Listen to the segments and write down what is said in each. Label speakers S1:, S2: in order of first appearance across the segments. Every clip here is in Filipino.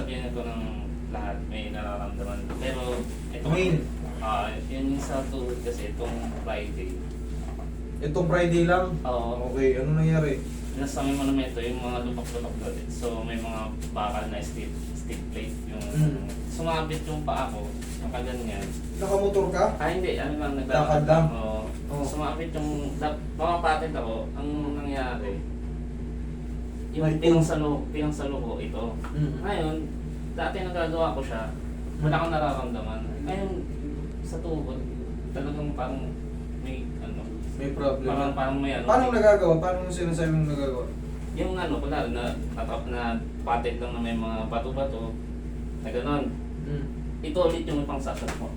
S1: sasabihin ko ng lahat may nararamdaman. Pero ito
S2: Main.
S1: Ah, yun yung sa tuhod kasi itong Friday.
S2: Itong Friday lang.
S1: Oo.
S2: Okay, ano nangyari?
S1: nasa may monumento yung mga lupak-lupak doon. So may mga bakal na stick, stick plate yung
S2: Mm.
S1: sumabit yung paa ko, nakaganyan.
S2: Nakamotor ka?
S1: Ah hindi, ano lang
S2: Lakad lang?
S1: Oo.
S2: Oo.
S1: Sumabit yung, lap- pumapatit ako, ang nangyari, yung
S2: May
S1: pinang salo, pinang salo ko ito.
S2: Mm.
S1: Ngayon, dati nagagawa ko siya, wala akong nararamdaman. Ngayon, sa tuhod, talagang parang may ano,
S2: May problem.
S1: parang, parang may ano.
S2: Paano nagagawa? Paano mo sinasabi mong nagagawa?
S1: Yung ano, kunwari na natap na patit lang na may mga bato-bato, na gano'n.
S2: Mm.
S1: Ito ulit yung pang sasat mo.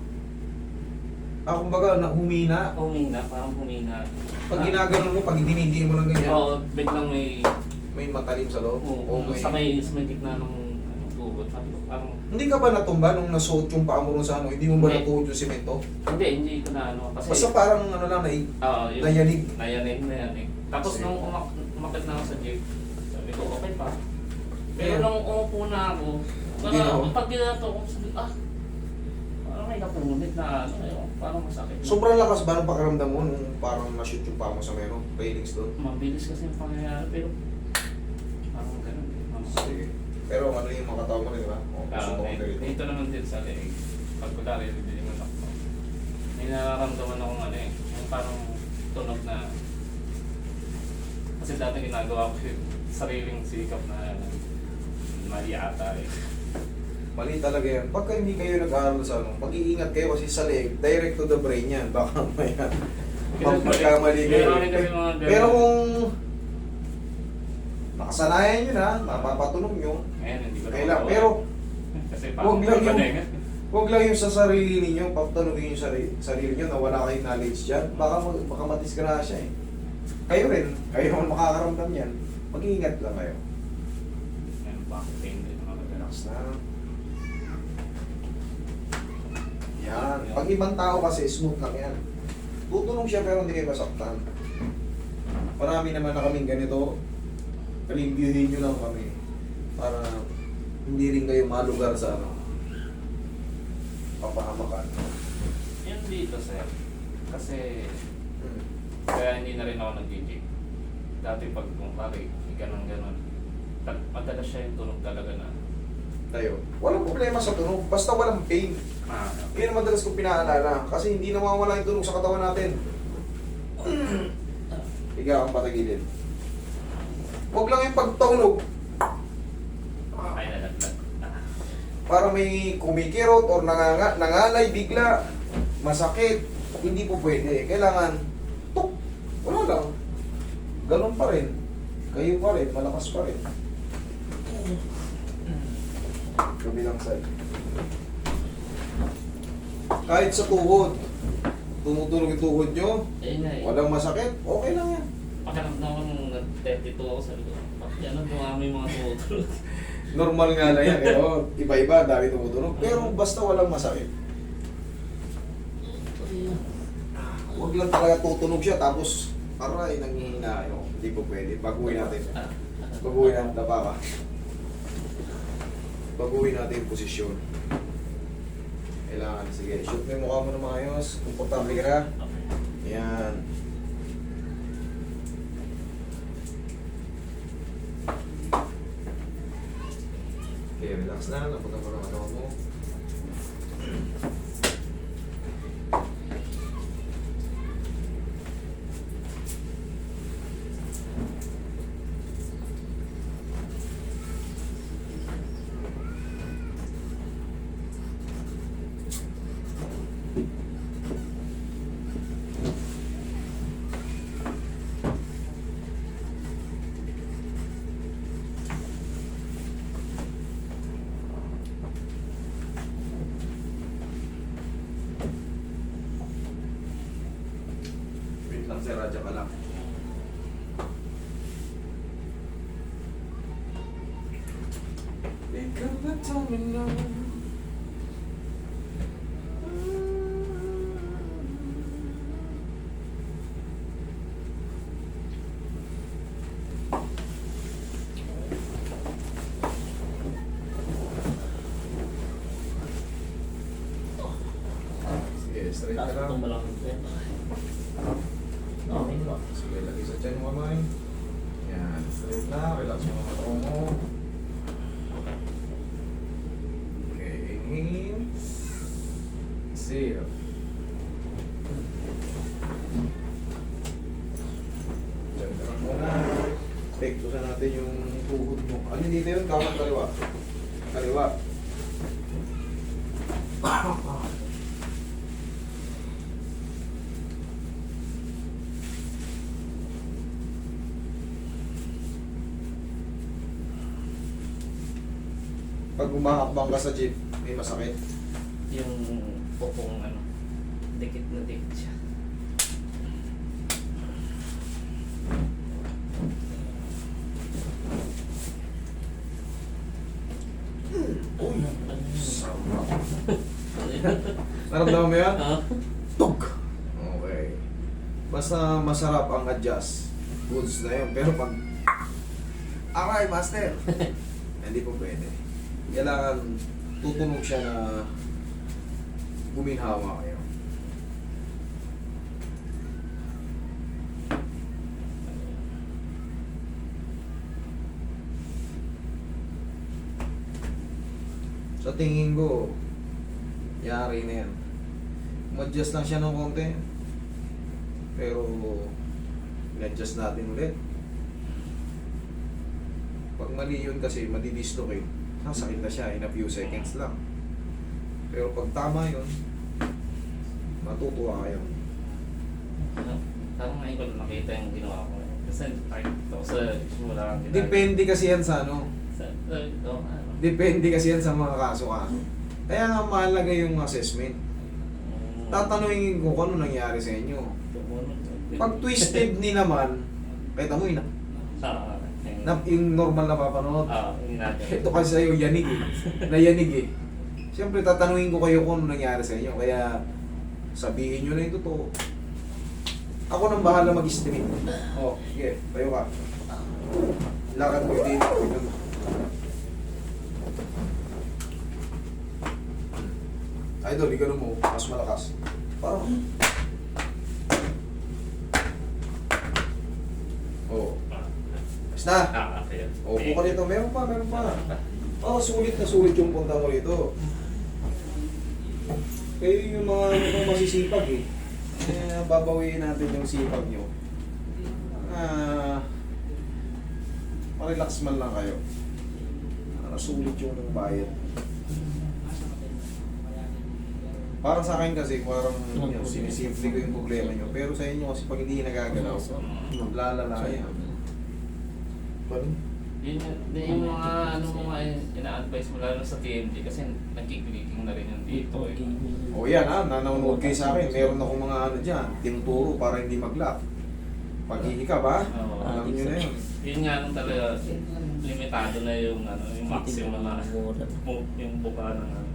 S2: Ah, kumbaga, na humina.
S1: Humina, parang humina.
S2: Pag ginaganon mo, pag dinidiin mo ng ganyan,
S1: Oo, biglang may,
S2: may matalim sa loob.
S1: oo,
S2: O may...
S1: sa may, sa may gitna ng ano, tuhod. Sabi ko, parang,
S2: Hindi ka ba natumba nung nasuot yung paa mo sa ano? Hindi mo ba
S1: Hindi.
S2: natuhod yung simento?
S1: hindi, hindi ko na ano. Kasi,
S2: Basta parang ano lang, nai-
S1: Oo, yung,
S2: nayanig.
S1: Nayanig, nayanig. Tapos
S2: Sige.
S1: nung umak umakit na ako sa jeep, sabi ko, okay pa. Pero
S2: Yeah.
S1: nung umupo na ako,
S2: Hindi na,
S1: parang pag ginato ko, sabi ah, parang may napunit na ano, parang masakit. na.
S2: Sobrang lakas ba ng pakiramdam mo nung parang na-shoot yung paa mo sa meron? Railings doon?
S1: Mabilis kasi yung pangyayari, pero.
S2: Sige. Pero ano yung mga katao mo rin, di ba? O,
S1: Ah,
S2: gusto
S1: may-
S2: kong ganito.
S1: dito naman din sa leeg. Pag kunwari, hindi mo na May nararamdaman akong ano eh, yung parang tunog na kasi dati ginagawa ko yung sariling sikap na ano, mali ata eh.
S2: Mali talaga yan. Pagka hindi kayo nag-aaral sa ano, mag-iingat kayo kasi sa leg, direct to the brain yan. Baka maya. Magkamali kayo. Pero kung nakasanayan nyo na, napapatunog nyo,
S1: Ngayon, hindi ko
S2: kailangan. Pero
S1: kasi
S2: huwag lang yung-
S1: paninga.
S2: huwag lang yung sa sarili ninyo, papatunogin yung sarili, sarili nyo na wala kayong knowledge dyan. Baka, baka matisgrasya eh. Kayo rin, kayo naman makakaramdam yan. Mag-iingat lang kayo.
S1: Ngayon, back pain din mga.
S2: Relax na. Yan. Pag ibang tao kasi, smooth lang yan. Tutunog siya pero hindi kayo masaktan. Marami naman na kaming ganito. Kalimbyuhin nyo lang kami. Para hindi rin kayo malugar sa ano. Papahamakan.
S1: Yun dito, sir. Kasi
S2: Hmm.
S1: Kaya hindi na rin ako nag-gym. Dati pag kung pare, ganun ganun. Madalas siya yung tunog talaga na.
S2: Tayo. Walang problema sa tunog. Basta walang pain.
S1: Ah,
S2: Yun ang madalas kong pinaalala. Kasi hindi nawawala yung tunog sa katawan natin. Higa kang patagilid. Huwag lang yung pagtunog.
S1: ay nalaglag.
S2: Para may kumikirot or nanganga, nangalay bigla. Masakit. Hindi po pwede. Kailangan tuk. Wala lang. Ganun pa rin. Kayo pa rin. Malakas pa rin. Kabilang side. Kahit sa tuhod. Tumutunog yung tuhod nyo.
S1: ayun na eh.
S2: Walang masakit. Okay lang yan.
S1: Pakiramdam ko nung nag-32 ako sa loob. Bakit yan ang dumami yung mga tumutulog?
S2: Normal nga lang yan. Eh. Oh, iba-iba, dami tumutunog. Pero basta walang masakit. Huwag lang talaga tutunog siya tapos aray, nanghihina. Ano, hindi po pwede. Baguhin natin.
S1: Ah,
S2: Baguhin natin. Tapa ka. Baguhin natin yung posisyon. Kailangan. Sige, shoot mo yung mukha mo na maayos. Komportable ka na.
S1: Okay.
S2: Yan. Okay, relax na. Napunta mo ng ano Sir Raja Balak. Think of the time. Sige, straight lang. Tiyan mo kamay. Yan, straight na. Relax mo ang katawan mo. Okay, inhale. Exhale. Diyan muna. Pektusan natin yung tuhod mo. Ano dito yun? Kawan kaliwa. Kaliwa. Pag umakakbang ka sa jeep, may masakit.
S1: Yung pupong ano, dikit na dikit siya.
S2: Uy! Sarap. Naramdaman mo yan?
S3: Ah,
S2: Tok! Okay. Basta masarap ang adjust. Goods na yun. Pero pag... Aray, master! Hindi po pwede. Kailangan tutunog siya na guminhawa kayo. Sa tingin ko, yari na yan. Mag-adjust lang siya ng konti. Pero, i-adjust natin ulit. Pag mali yun kasi, madidislocate. Sasakit na siya in a few seconds lang. Pero pag tama yun, matutuwa kayo.
S1: Ano, Parang ngayon ko lang nakita yung ginawa ko. Kasi nakita ko sa simula ginagawa.
S2: Depende kasi yan sa ano.
S1: Sa, sa, ito, ano.
S2: Depende kasi yan sa mga kaso-kaso. Kaya nga mahalaga yung assessment.
S1: Mm,
S2: Tatanungin ko kung ano nangyari sa inyo.
S1: tumunog.
S2: Pag twisted ni naman, kita mo yun,
S1: Ah, yung-
S2: na, yung normal na papanood.
S1: Ah, yung natin.
S2: Ito kasi sa'yo, yanig eh. Nayanig eh. Siyempre, tatanungin ko kayo kung ano nangyari sa inyo. Kaya, sabihin nyo na yung totoo. Ako nang bahala mag-estimate. Oh, sige, tayo ka. Lakad tignan mo. Idol, ikaw mo. Mas malakas. Parang. Oh. Basta.
S1: Ah, okay.
S2: O, buka dito. Meron pa, meron pa. Oh, sulit na sulit yung punta mo rito. Kayo yung mga mukhang masisipag eh. Kaya babawiin natin yung sipag nyo. Ah, relax man lang kayo. Para sulit yung bayad. Para sa akin kasi, parang yun, sinisimple ko yung problema nyo. Pero sa inyo kasi pag hindi nagagalaw, lalala yan. Paano?
S1: Yun yung, yun yung mga ano mo nga ina-advise mo lalo sa TMD kasi nagkiklicking na rin yung dito eh.
S2: O yan ha, nanonood kayo sa akin. Meron ako mga ano dyan, tinuturo para hindi mag-lock. Paghihika ba?
S1: Oo.
S2: Alam nyo na yun.
S1: Yun nga nung talaga limitado na yung ano, yung maximum na
S3: Mura.
S1: bu- yung buka ng ano.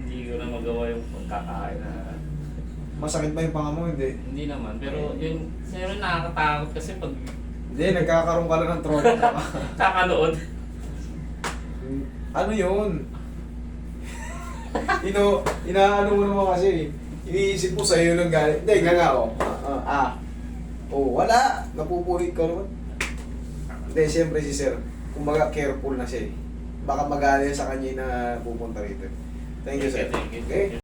S1: Hindi ko na magawa yung pagkakain na
S2: Masakit ba yung panga mo? Hindi.
S1: hindi naman. Pero yun, siyempre nakakatakot kasi pag
S2: Hindi, nagkakaroon ka lang ng trauma.
S1: kakanood.
S2: ano yun? Ino, inaano mo naman kasi. Iniisip mo sa'yo lang galing. Hindi, nga nga oh. Ah, ah, ah. Oh, wala. Napupulit ka naman. Hindi, siyempre si sir. Kumbaga, careful na siya eh. Baka magaling sa kanya na pupunta rito. Thank you, sir.
S1: Thank you.
S2: Okay?